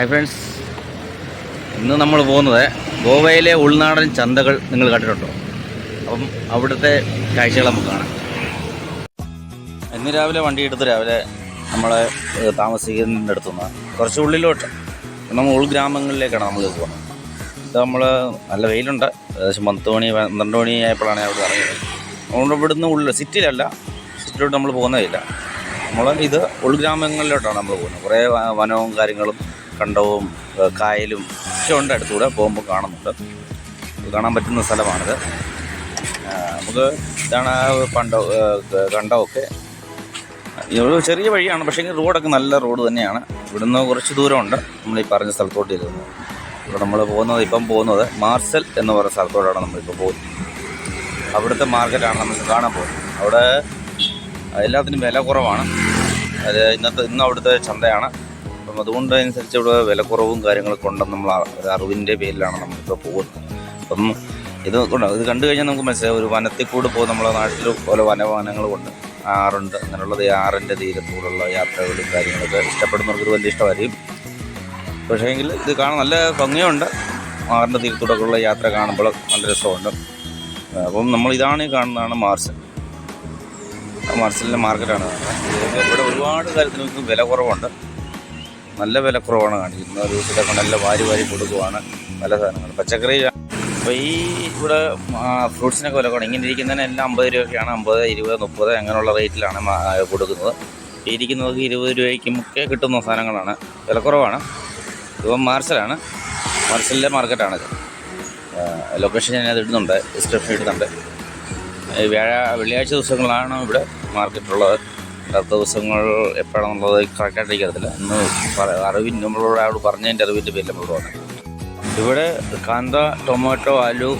Hi friends ഇന്ന് നമ്മൾ പോകുന്നത് ഗോവയിലെ ഉൾനാടൻ ചന്തകൾ നിങ്ങൾ കണ്ടിട്ടുണ്ടോ? അപ്പം അവിടുത്തെ കാഴ്ചകൾ നമുക്ക് കാണാം. ഇന്ന് രാവിലെ വണ്ടി എടുത്ത് രാവിലെ നമ്മളെ താമസിക്കുന്നിടത്തു നിന്ന് കുറച്ച് ഉള്ളിലോട്ട് നമ്മൾ ഉൾഗ്രാമങ്ങളിലേക്കാണ് നമ്മൾ പോകുന്നത്. ഇത് നമ്മൾ നല്ല വെയിലുണ്ട്. ഏകദേശം പത്ത് മണി പന്ത്രണ്ട് മണി ആയപ്പോഴാണ് അവിടെ ഇറങ്ങിയത്. അതുകൊണ്ട് ഇവിടുന്ന് ഉള്ളിൽ സിറ്റിയിലല്ല സിറ്റിയിലോട്ട് നമ്മൾ പോകുന്നതില്ല നമ്മൾ ഇത് ഉൾഗ്രാമങ്ങളിലോട്ടാണ് നമ്മൾ പോകുന്നത്. കുറേ വനവും കാര്യങ്ങളും കണ്ടവും കായലും ഒക്കെ ഉണ്ട് അടുത്തൂടെ പോകുമ്പോൾ കാണുന്നുണ്ട്. കാണാൻ പറ്റുന്ന സ്ഥലമാണിത്. നമുക്ക് ഇതാണ് പണ്ട കണ്ടമൊക്കെ ഒരു ചെറിയ വഴിയാണ് പക്ഷേ റോഡൊക്കെ നല്ല റോഡ് തന്നെയാണ്. ഇവിടുന്ന് കുറച്ച് ദൂരമുണ്ട്. നമ്മൾ ഈ പറഞ്ഞ സ്ഥലത്തോട്ട് ഇരുന്നു ഇവിടെ നമ്മൾ പോകുന്നത് ഇപ്പം പോകുന്നത് മാർസൽ എന്ന് പറയുന്ന സ്ഥലത്തോടാണ് നമ്മളിപ്പോൾ പോകുന്നത്. അവിടുത്തെ മാർക്കറ്റാണ് നമുക്ക് കാണാൻ പോകുന്നത്. അവിടെ എല്ലാത്തിനും വില കുറവാണ്. അത് ഇന്നത്തെ ഇന്ന് അവിടുത്തെ ചന്തയാണ്. അപ്പം അതുകൊണ്ട് അനുസരിച്ച് ഇവിടെ വിലക്കുറവും കാര്യങ്ങളൊക്കെ ഉണ്ടെന്ന് നമ്മൾ അറിവിന്റെ പേരിലാണ് നമ്മളിപ്പോൾ പോകുന്നത്. അപ്പം ഇത് ഇത് കണ്ടു കഴിഞ്ഞാൽ നമുക്ക് മനസ്സിലാവും ഒരു വനത്തിൽ കൂടെ പോകും നമ്മളെ നാട്ടിൽ പല വനവാനങ്ങളുമുണ്ട് ആറുണ്ട്. അങ്ങനെയുള്ളത് ആറിന്റെ തീരത്തോടുള്ള യാത്രകളും കാര്യങ്ങളൊക്കെ ഇഷ്ടപ്പെടുന്നവർക്ക് വലിയ ഇഷ്ടമായിരിക്കും. പക്ഷേ എങ്കിൽ ഇത് കാണാൻ നല്ല ഭംഗിയുണ്ട്. ആറിന്റെ തീരത്തോടൊക്കെയുള്ള യാത്ര കാണുമ്പോൾ നല്ല രസമുണ്ട്. അപ്പം നമ്മൾ ഇതാണ് ഈ കാണുന്നതാണ് മാർസൽ. മാർസലിന്റെ മാർക്കറ്റാണ്. ഇവിടെ ഒരുപാട് കാര്യത്തിന് വില കുറവുണ്ട് നല്ല വില കുറവാണ് കാണിക്കുന്നത്. ഒരു ദിവസത്തൊക്കെ നല്ല വാരി വാരി കൊടുക്കുവാണ് പല സാധനങ്ങൾ. പച്ചക്കറി അപ്പോൾ ഈ ഇവിടെ ഫ്രൂട്ട്സിനൊക്കെ വില കുറവ് ഇങ്ങനെ ഇരിക്കുന്നതിന് എല്ലാം അമ്പത് രൂപയൊക്കെയാണ് അമ്പത് ഇരുപത് മുപ്പത് അങ്ങനെയുള്ള റേറ്റിലാണ് കൊടുക്കുന്നത്. ഇരിക്കുന്നതൊക്കെ ഇരിക്കുന്നത് ഇരുപത് രൂപയ്ക്കുമൊക്കെ കിട്ടുന്ന സാധനങ്ങളാണ്. വിലക്കുറവാണ് ഇപ്പം മാർസലാണ്. മാർച്ചിലെ മാർക്കറ്റാണിത്. ലൊക്കേഷൻ ഞാൻ അത് ഇടുന്നുണ്ട് ഡിസ്ക്രിപ്ഷൻ ഇടുന്നുണ്ട്. വ്യാഴ വെള്ളിയാഴ്ച ദിവസങ്ങളാണ് ഇവിടെ മാർക്കറ്റുള്ളത്. അടുത്ത ദിവസങ്ങൾ എപ്പോഴാണെന്നുള്ളത് കറക്റ്റായിട്ട് എനിക്കറിയത്തില്ല ഇന്ന് അറിവിൻ നമ്മളോട് അവിടെ പറഞ്ഞതിന്റെ അറിവിന്റെ പേരിൽ നമ്മൾ പറഞ്ഞു. ഇവിടെ കാന്ത ടൊമാറ്റോ ആലു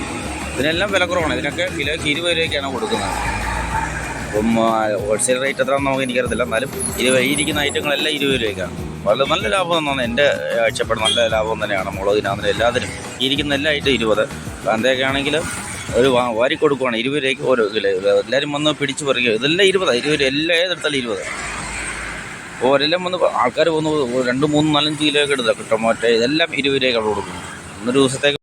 ഇതിനെല്ലാം വില കുറവാണ്. ഇതിനൊക്കെ കിലോയ്ക്ക് ഇരുപത് രൂപയ്ക്കാണ് കൊടുക്കുന്നത്. അപ്പം ഹോൾസെയിൽ റേറ്റ് എത്രയാണെന്ന് നമുക്ക് എനിക്കറിയത്തില്ല എന്നാലും ഇരുപത് ഇരിക്കുന്ന ഐറ്റങ്ങളെല്ലാം ഇരുപത് രൂപയ്ക്കാണ്. വളരെ നല്ല ലാഭം എന്നാണ് എന്റെ കാഴ്ചപ്പാട് നല്ല ലാഭം തന്നെയാണ്. മുളകിനാണെങ്കിലും എല്ലാത്തിനും ഇരിക്കുന്ന എല്ലാ ഐറ്റം ഇരുപത്. കാന്തയൊക്കെ ആണെങ്കിൽ ഒരു വാരി കൊടുക്കുവാണ്. ഇരുപത് രൂപയ്ക്ക് ഓരോ കിലോ. എല്ലാവരും വന്ന് പിടിച്ച് പറിക്കുക ഇതെല്ലാം ഇരുപതാണ് ഇരുപത് രൂപ എല്ലാം ഏതെടുത്താലും ഇരുപത്. ഓരെല്ലാം വന്ന് ആൾക്കാർ വന്ന് രണ്ട് മൂന്ന് നാലഞ്ച് കിലോ ഒക്കെ എടുത്താൽ ടൊമാറ്റോ ഇതെല്ലാം ഇരുപത് രൂപയ്ക്ക് അവിടെ കൊടുക്കുന്നു ഒരു ദിവസത്തേക്ക്